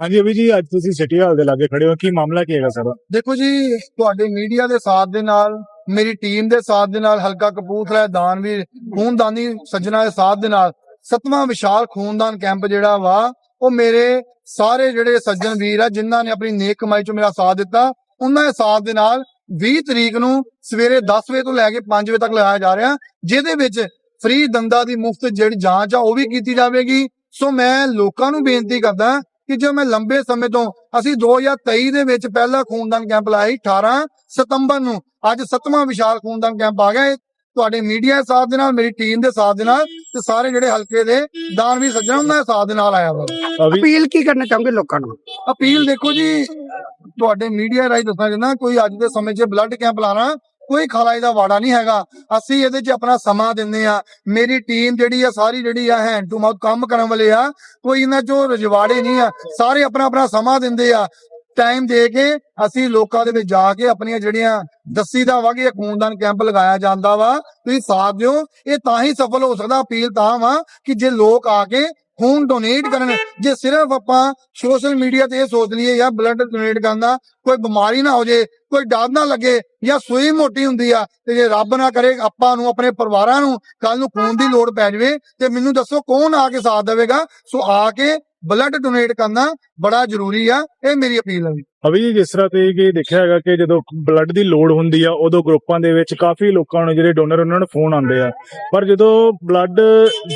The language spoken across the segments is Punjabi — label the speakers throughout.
Speaker 1: ਹਾਂਜੀ ਅਭੀ ਜੀ, ਅੱਜ ਤੁਸੀਂ ਸਿਟੀ ਹਾਲ ਦੇ ਲਾਗੇ ਖੜੇ ਹੋ। ਕੀ ਮਾਮਲਾ ਕੀ ਹੈਗਾ ਸਰ
Speaker 2: ਦੇਖੋ ਜੀ, ਤੁਹਾਡੇ ਮੀਡੀਆ ਦੇ ਸਾਥ ਦੇ ਨਾਲ, ਮੇਰੀ ਟੀਮ ਦੇ ਸਾਥ ਦੇ ਨਾਲ ਹਲਕਾ ਕਪੂਰਥਲਾ ਦਾਨਵੀਰ ਖੂਨਦਾਨੀ ਸੱਜਣਾ ਦੇ ਸਾਥ ਦੇ ਨਾਲ ਸਤਵਾਂ ਵਿਸ਼ਾਲ ਖੂਨਦਾਨ ਕੈਂਪ ਜਿਹੜਾ ਵਾ, ਉਹ ਮੇਰੇ ਸਾਰੇ ਜਿਹੜੇ ਸੱਜਣ ਵੀਰ ਆ, ਜਿਨ੍ਹਾਂ ਨੇ ਆਪਣੀ ਨੇਕ ਕਮਾਈ ਚੋਂ ਮੇਰਾ ਸਾਥ ਦਿੱਤਾ, ਉਹਨਾਂ ਦੇ ਸਾਥ ਦੇ ਨਾਲ 20 ਤਰੀਕ ਨੂੰ ਸਵੇਰੇ 10 ਵਜੇ ਤੋਂ ਲੈ ਕੇ 5 ਵਜੇ ਤੱਕ ਲਗਾਇਆ ਜਾ ਰਿਹਾ, ਜਿਹਦੇ ਵਿੱਚ ਫ੍ਰੀ ਦੰਦਾਂ ਦੀ ਮੁਫਤ ਜਿਹੜੀ ਜਾਂਚ ਆ, ਉਹ ਵੀ ਕੀਤੀ ਜਾਵੇਗੀ। ਸੋ ਮੈਂ ਲੋਕਾਂ ਨੂੰ ਬੇਨਤੀ ਕਰਦਾ ਕਿ ਜੋ ਮੈਂ ਲੰਬੇ ਸਮੇਂ ਤੋਂ ਅਸੀਂ 2023 ਦੇ ਵਿੱਚ ਪਹਿਲਾ ਖੂਨਦਾਨ ਕੈਂਪ ਲਾਇਆ ਸੀ 18 ਸਤੰਬਰ ਨੂੰ। ਅੱਜ ਸੱਤਵਾਂ ਵਿਸ਼ਾਲ ਖੂਨਦਾਨ ਕੈਂਪ ਆ ਗਿਆ। ਤੁਹਾਡੇ ਮੀਡੀਆ ਦੇ ਸਾਥ ਦੇ ਨਾਲ ਮੇਰੀ ਟੀਮ ਦੇ ਸਾਥ ਦੇ ਨਾਲ ਤੇ ਸਾਰੇ ਜਿਹੜੇ ਹਲਕੇ ਦੇ ਦਾਨਵੀ ਸੱਜਣ ਉਹਨਾਂ ਦੇ ਸਾਥ ਦੇ ਨਾਲ ਆਇਆ ਵਾ।
Speaker 3: ਅਪੀਲ ਕੀ ਕਰਨਾ ਚਾਹੋਗੇ ਲੋਕਾਂ ਨੂੰ?
Speaker 2: ਅਪੀਲ ਦੇਖੋ ਜੀ ਤੁਹਾਡੇ ਮੀਡੀਆ ਰਾਹੀਂ ਦੱਸਣਾ ਚਾਹੁੰਦਾ ਕੋਈ ਅੱਜ ਦੇ ਸਮੇਂ 'ਚ ਬਲੱਡ ਕੈਂਪ ਲਾਣਾ ਕੋਈ ਖਲਾਈ ਦਾ ਵਾੜਾ ਨਹੀਂ ਹੈਗਾ। ਅਸੀਂ ਇਹਦੇ 'ਚ ਆਪਣਾ ਸਮਾਂ ਦਿੰਦੇ ਆ ਮੇਰੀ ਟੀਮ ਜਿਹੜੀ ਆ, ਸਾਰੀ ਜਿਹੜੀ ਆ ਹੈਂਡ ਟੂ ਮਾਊਥ ਕੰਮ ਕਰਨ ਵਾਲੇ ਆ, ਕੋਈ ਇਹਨਾਂ 'ਚੋਂ ਰਜਵਾੜੇ ਨਹੀਂ ਆ। ਸਾਰੇ ਆਪਣਾ ਆਪਣਾ ਸਮਾਂ ਦਿੰਦੇ ਆ। ਟਾਈਮ ਦੇ ਕੇ ਅਸੀਂ ਲੋਕਾਂ ਦੇ ਵਿੱਚ ਜਾ ਕੇ ਆਪਣੀਆਂ ਜਿਹੜੀਆਂ ਦੱਸੀ ਦਾ ਵਾ ਕਿ ਇਹ ਖੂਨਦਾਨ ਕੈਂਪ ਲਗਾਇਆ ਜਾਂਦਾ ਵਾ, ਤੁਸੀਂ ਸਾਥ ਦਿਓ। ਇਹ ਤਾਂ ਹੀ ਸਫਲ ਹੋ ਸਕਦਾ, ਅਪੀਲ ਤਾਂ ਵਾ ਕਿ ਜੇ ਲੋਕ ਆ ਕੇ ਖੂਨ ਡੋਨੇਟ ਕਰਨ। ਜੇ ਸਿਰਫ ਆਪਾਂ ਸੋਸ਼ਲ ਮੀਡੀਆ ਤੇ ਇਹ ਸੋਚ ਲਈਏ ਯਾਰ ਬਲੱਡ ਡੋਨੇਟ ਕਰਨਾ ਕੋਈ ਬਿਮਾਰੀ ਨਾ ਹੋ ਜੇ ਕੋਈ ਡਰ ਨਾ ਲੱਗੇ ਜਾਂ ਸੂਈ ਮੋਟੀ ਹੁੰਦੀ ਆ ਤੇ ਜੇ ਰੱਬ ਨਾ ਕਰੇ ਆਪਾਂ ਨੂੰ ਆਪਣੇ ਪਰਿਵਾਰਾਂ ਨੂੰ ਕੱਲ ਨੂੰ ਖੂਨ ਦੀ ਲੋੜ ਪੈ ਜਾਵੇ ਤੇ ਮੈਨੂੰ ਦੱਸੋ ਕੌਣ ਆ ਕੇ ਸਾਥ ਦੇਵੇਗਾ? ਸੋ ਆ ਕੇ ਬਲੱਡ ਡੋਨੇਟ ਕਰਨਾ ਬੜਾ ਜ਼ਰੂਰੀ ਆ ਇਹ ਮੇਰੀ ਅਪੀਲ ਹੈ।
Speaker 1: ਅਭੀ ਜੀ ਜਿਸ ਤਰ੍ਹਾਂ ਤੇ ਕਿ ਦੇਖਿਆ ਹੈਗਾ ਕਿ ਜਦੋਂ ਬਲੱਡ ਦੀ ਲੋੜ ਹੁੰਦੀ ਆ ਉਦੋਂ ਗਰੁੱਪਾਂ ਦੇ ਵਿੱਚ ਕਾਫੀ ਲੋਕਾਂ ਨੂੰ ਜਿਹੜੇ ਡੋਨਰ ਉਹਨਾਂ ਨੂੰ ਫੋਨ ਆਉਂਦੇ ਆ ਪਰ ਜਦੋਂ ਬਲੱਡ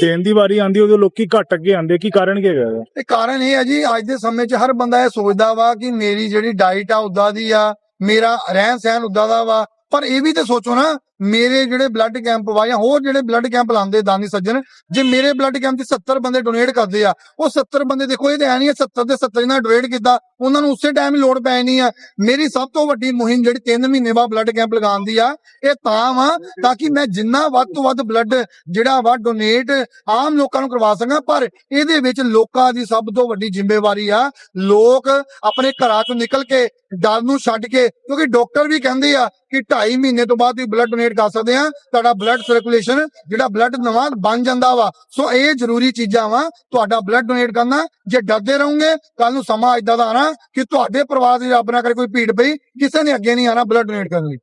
Speaker 1: ਦੇਣ ਦੀ ਵਾਰੀ ਆਉਂਦੀ ਉਦੋਂ ਲੋਕੀ ਘੱਟ ਅੱਗੇ ਆਉਂਦੇ ਕੀ ਕਾਰਨ ਕੀ ਹੈਗਾ?
Speaker 2: ਇਹ ਕਾਰਨ ਇਹ ਹੈ ਜੀ ਅੱਜ ਦੇ ਸਮੇਂ 'ਚ ਹਰ ਬੰਦਾ ਇਹ ਸੋਚਦਾ ਵਾ ਕਿ ਮੇਰੀ ਜਿਹੜੀ ਡਾਈਟ ਆ ਉਦਾਂ ਦੀ ਆ ਮੇਰਾ ਰਹਿਣ ਸਹਿਣ ਉਦਾਂ ਦਾ ਵਾ ਪਰ ਇਹ ਵੀ ਤੇ ਸੋਚੋ ਨਾ ਮੇਰੇ ਜਿਹੜੇ ਬਲੱਡ ਕੈਂਪ ਵਾ ਜਾਂ ਹੋਰ ਜਿਹੜੇ ਬਲੱਡ ਕੈਂਪ ਲਾਉਂਦੇ ਦਾਨੀ ਸੱਜਣ, ਜੇ ਮੇਰੇ ਬਲੱਡ ਕੈਂਪ ਦੇ 70 ਬੰਦੇ ਡੋਨੇਟ ਕਰਦੇ ਆ, ਉਹ 70 ਬੰਦੇ ਦੇਖੋ, ਇਹ ਤੇ ਨਹੀਂ 70 ਦੇ 70 ਨਾਲ ਡੋਨੇਟ ਕੀਤਾ, ਉਹਨਾਂ ਨੂੰ ਉਸੇ ਟਾਈਮ ਲੋੜ ਪੈਣੀ ਆ। ਮੇਰੀ ਸਭ ਤੋਂ ਵੱਡੀ ਮੁਹਿੰਮ ਜਿਹੜੀ 3 ਮਹੀਨੇ ਬਾਅਦ ਬਲੱਡ ਕੈਂਪ ਲਗਾਉਣ ਦੀ ਆ, ਇਹ ਤਾਂ ਵਾ ਤਾਂ ਕਿ ਮੈਂ ਜਿੰਨਾ ਵੱਧ ਤੋਂ ਵੱਧ ਬਲੱਡ ਜਿਹੜਾ ਵਾ ਡੋਨੇਟ ਆਮ ਲੋਕਾਂ ਨੂੰ ਕਰਵਾ ਸਕਾਂ, ਪਰ ਇਹਦੇ ਵਿੱਚ ਲੋਕਾਂ ਦੀ ਸਭ ਤੋਂ ਵੱਡੀ ਜ਼ਿੰਮੇਵਾਰੀ ਆ, ਲੋਕ ਆਪਣੇ ਘਰਾਂ ਤੋਂ ਨਿਕਲ ਕੇ, ਡਰ ਨੂੰ ਛੱਡ ਕੇ, ਕਿਉਂਕਿ ਡਾਕਟਰ ਵੀ ਕਹਿੰਦੇ ਆ ਕਿ 2.5 ਮਹੀਨੇ ਤੋਂ ਬਾਅਦ ਤੁਸੀਂ ਬਲੱਡ ਡੋਨੇਟ ਕਰ ਸਕਦੇ ਆ ਤੁਹਾਡਾ ਬਲੱਡ ਸਰਕੂਲੇਸ਼ਨ ਜਿਹੜਾ ਬਲੱਡ ਨਵਾਂ ਬਣ ਜਾਂਦਾ ਵਾ। ਸੋ ਇਹ ਜ਼ਰੂਰੀ ਚੀਜ਼ਾਂ ਵਾ, ਤੁਹਾਡਾ ਬਲੱਡ ਡੋਨੇਟ ਕਰਨਾ। ਜੇ ਡਰਦੇ ਰਹੋਗੇ ਕੱਲ ਨੂੰ ਸਮਾਂ ਇਦਾਂ ਦਾ ਆਣਾ ਕਿ ਤੁਹਾਡੇ ਪਰਿਵਾਰ ਦੇ ਰੱਬ ਨਾ ਕਰੇ ਕੋਈ ਭੀੜ ਪਈ, ਕਿਸੇ ਨੇ ਅੱਗੇ ਨਹੀਂ ਆਣਾ ਬਲੱਡ ਡੋਨੇਟ ਕਰਨ ਲਈ।